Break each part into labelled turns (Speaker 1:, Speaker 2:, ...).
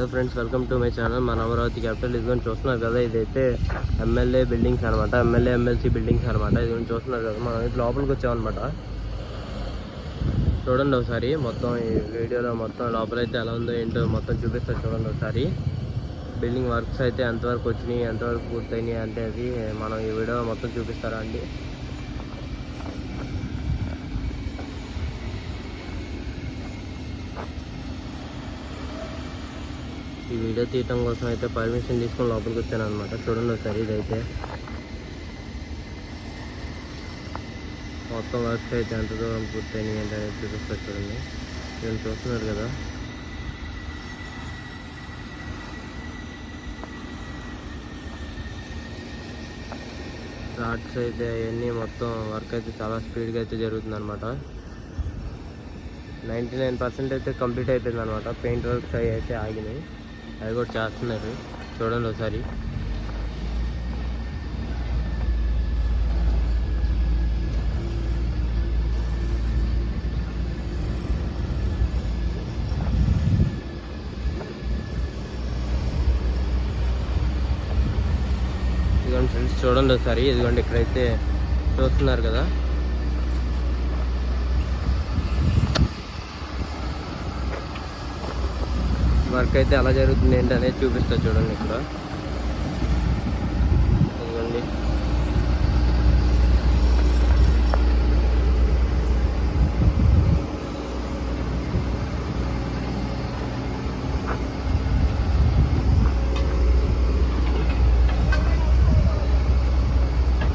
Speaker 1: Hello friends welcome to my channel మన Amaravati capital ఇదిగోని చూస్తున్నారు కదా ఇదైతే ఎమ్మెల్యే బిల్డింగ్స్ అనమాట ఎమ్మెల్యే ఎమ్మెల్సీ బిల్డింగ్స్ అనమాట ఇది చూస్తున్నారు కదా మనం అయితే లోపలికి వచ్చామన్నమాట చూడండి ఒకసారి మొత్తం ఈ వీడియోలో మొత్తం లోపలైతే ఎలా ఉందో ఏంటో మొత్తం చూపిస్తారు చూడండి ఒకసారి. బిల్డింగ్ వర్క్స్ అయితే ఎంతవరకు వచ్చినాయి ఎంతవరకు పూర్తయినాయి అంటే అది మనం ఈ వీడియో మొత్తం చూపిస్తారా అండి. ఈ వీడియో తీయటం కోసం అయితే పర్మిషన్ తీసుకొని లోపలికి వచ్చాను అనమాట చూడండి ఒకసారి ఇదైతే. మొత్తం వర్క్స్ అయితే ఎంత దూరం పూర్తయినాయి అంటే చూపిస్తారు చూడండి. నేను చూస్తున్నారు కదా. రాడ్స్ అయితే అవన్నీ మొత్తం వర్క్ అయితే చాలా స్పీడ్గా అయితే జరుగుతుంది అనమాట నైంటీ నైన్ పర్సెంట్ అయితే కంప్లీట్ అయిపోయింది అనమాట పెయింట్ వర్క్స్ అవి అయితే ఆగినాయి. అవి కూడా చేస్తున్నారు. చూడండి ఒకసారి. ఇదిగోండి ఫ్రెండ్స్ చూడండి ఒకసారి. ఇదిగోండి ఇక్కడైతే చూస్తున్నారు కదా. వర్క్ అయితే ఎలా జరుగుతుంది ఏంటి అనేది చూపిస్తా చూడండి ఇక్కడ ఇదిగోండి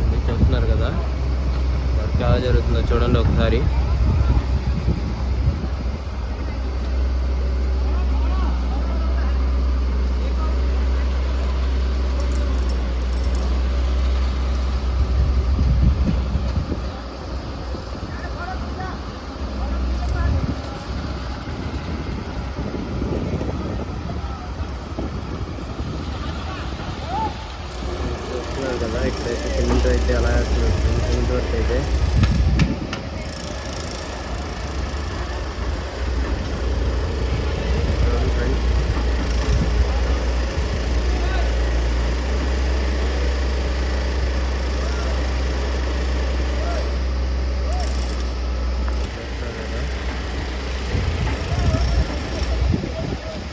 Speaker 1: ఇది చూస్తున్నారు కదా వర్క్ ఎలా జరుగుతుందో చూడండి ఒకసారి చూస్తున్నారు కదా ఇక్కడైతే సిమెంట్ అయితే ఎలా వేస్తున్నారు సిమెంట్ వర్క్ అయితే చూడండి ఫ్రెండ్స్ చూస్తున్నారు కదా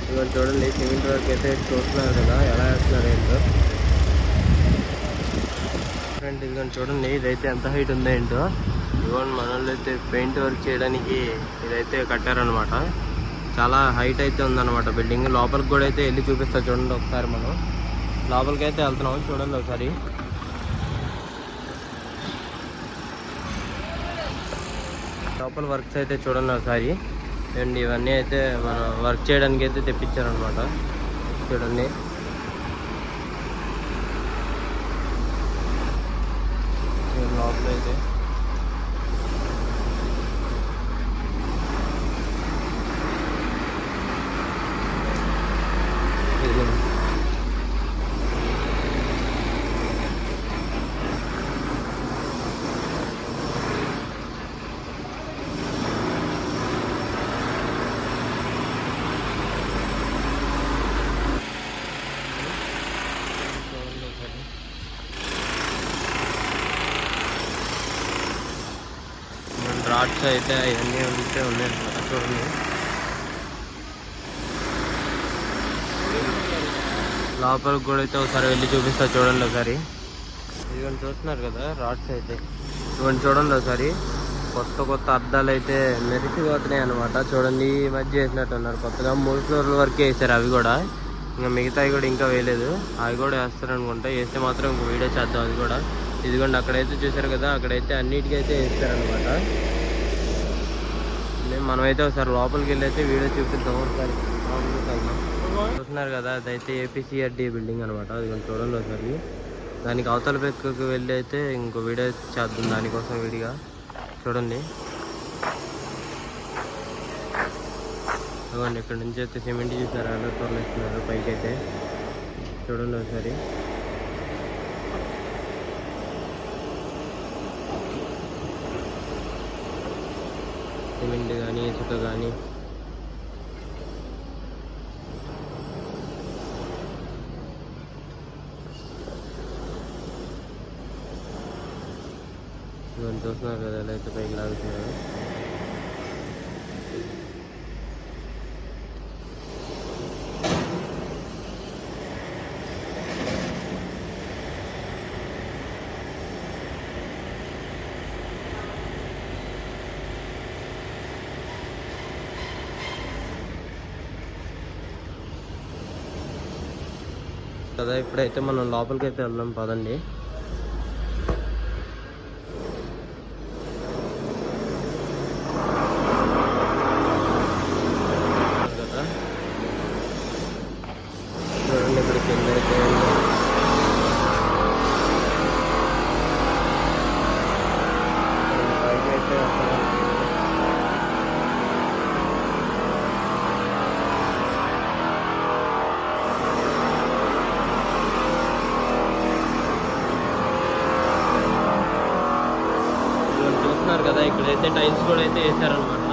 Speaker 1: ఇదిగో చూడండి సిమెంట్ వర్క్ అయితే చూస్తున్నారు కదా ఎలా వేస్తున్నారు ఏంటో. ఫ్రెండ్ ఇదిగోండి చూడండి ఇదైతే ఎంత హైట్ ఉందో ఏంటో. ఇవ్వండి మన వాళ్ళు అయితే పెయింట్ వర్క్ చేయడానికి ఇదైతే కట్టారనమాట చాలా హైట్ అయితే ఉందన్నమాట బిల్డింగ్ లోపలికి కూడా అయితే వెళ్ళి చూపిస్తా చూడండి ఒకసారి మనం. లోపలికి అయితే వెళ్తున్నాం చూడండి ఒకసారి. లోపల వర్క్స్ అయితే చూడండి ఒకసారి. అండ్ ఇవన్నీ అయితే మనం వర్క్ చేయడానికి అయితే తెప్పించారనమాట చూడండి. లోపల అయితే ఇది చూడండి ఒకసారి. మన రాడ్స్ అయితే అవన్నీ ఉంటే ఉన్నాయి చూడండి. లోపలికి కూడా అయితే ఒకసారి వెళ్ళి చూపిస్తా చూడండి ఒకసారి. ఇదిగోండి చూస్తున్నారు కదా రాడ్స్ అయితే. ఇదిగోండి చూడండి ఒకసారి. కొత్త కొత్త అద్దాలు అయితే మెరిసిపోతున్నాయి అనమాట చూడండి ఈ మధ్య వేసినట్టు ఉన్నారు. కొత్తగా మూడు ఫ్లోర్ల వరకే వేసారు అవి కూడా. ఇంకా మిగతావి కూడా ఇంకా వేయలేదు. అవి కూడా వేస్తారు అనుకుంటా. వేస్తే మాత్రం ఇంకో వీడియో చేద్దాం అది కూడా. ఇదిగోండి అక్కడైతే చూసారు కదా అక్కడైతే అన్నిటికైతే వేస్తారనమాట మనమైతే ఒకసారి లోపలికి వెళ్ళి అయితే వీడియో చూపిద్దాం ఒకసారి. లోపలికి వెళ్దాం చూస్తున్నారు కదా అదైతే ఏపీసీఆర్డీ బిల్డింగ్ అనమాట అది కొంచెం చూడండి ఒకసారి. దానికి అవతల పెక్కకు వెళ్ళి అయితే ఇంకో వీడియో చేద్దాం దానికోసం విడిగా. చూడండి. అవ్వండి ఇక్కడ నుంచి అయితే సిమెంట్ చూసారు? అలా తొలగిస్తున్నారు పైకి అయితే చూడండి ఒకసారి. सिमेंट गाणी आहे सुद्धा गाणी. दोन तास नाका याचं काही लागत नाही. కదా ఇప్పుడైతే మనం లోపలికి అయితే వెళ్దాం పదండి. ఇక్కడైతే టైల్స్ కూడా అయితే వేసారనమాట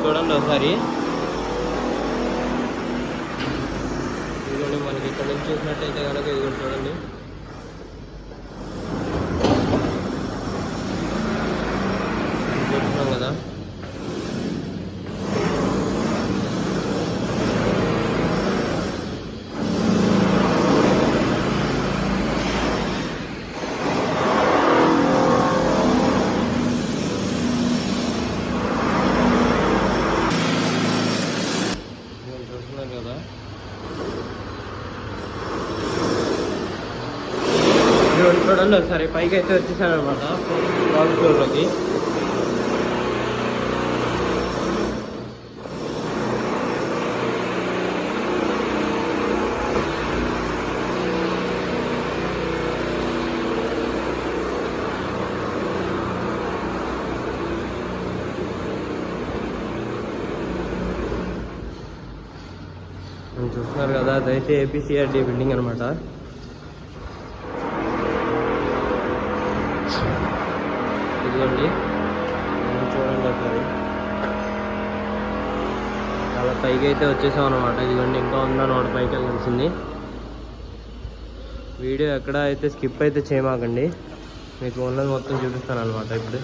Speaker 1: చూడండి ఒకసారి. ఇదిగోండి మనకి ఇక్కడ నుంచి చూసినట్టయితే కనుక ఇదిగోండి చూడండి చూస్తున్నాం కదా ఇదిగోండి చూస్తున్నారు కదా ఇదిగోండి చూడండి ఒకసారి. పైకి అయితే వచ్చేసాను అనమాట గ్రౌండ్ ఫ్లోర్లోకి చూస్తున్నారు కదా అదైతే ఏపీసీఆర్డీ బిల్డింగ్ అనమాట. ఇదిగోండి చూడండి ఒకసారి. చాలా పైకి అయితే వచ్చేసాం అనమాట ఇదిగోండి ఇంకా ఉందన్నమాట పైకి వెళ్ళాల్సింది వీడియో ఎక్కడ అయితే స్కిప్ అయితే చేయమాకండి. మీకు ఉన్నది మొత్తం చూపిస్తాను అనమాట ఇప్పుడు.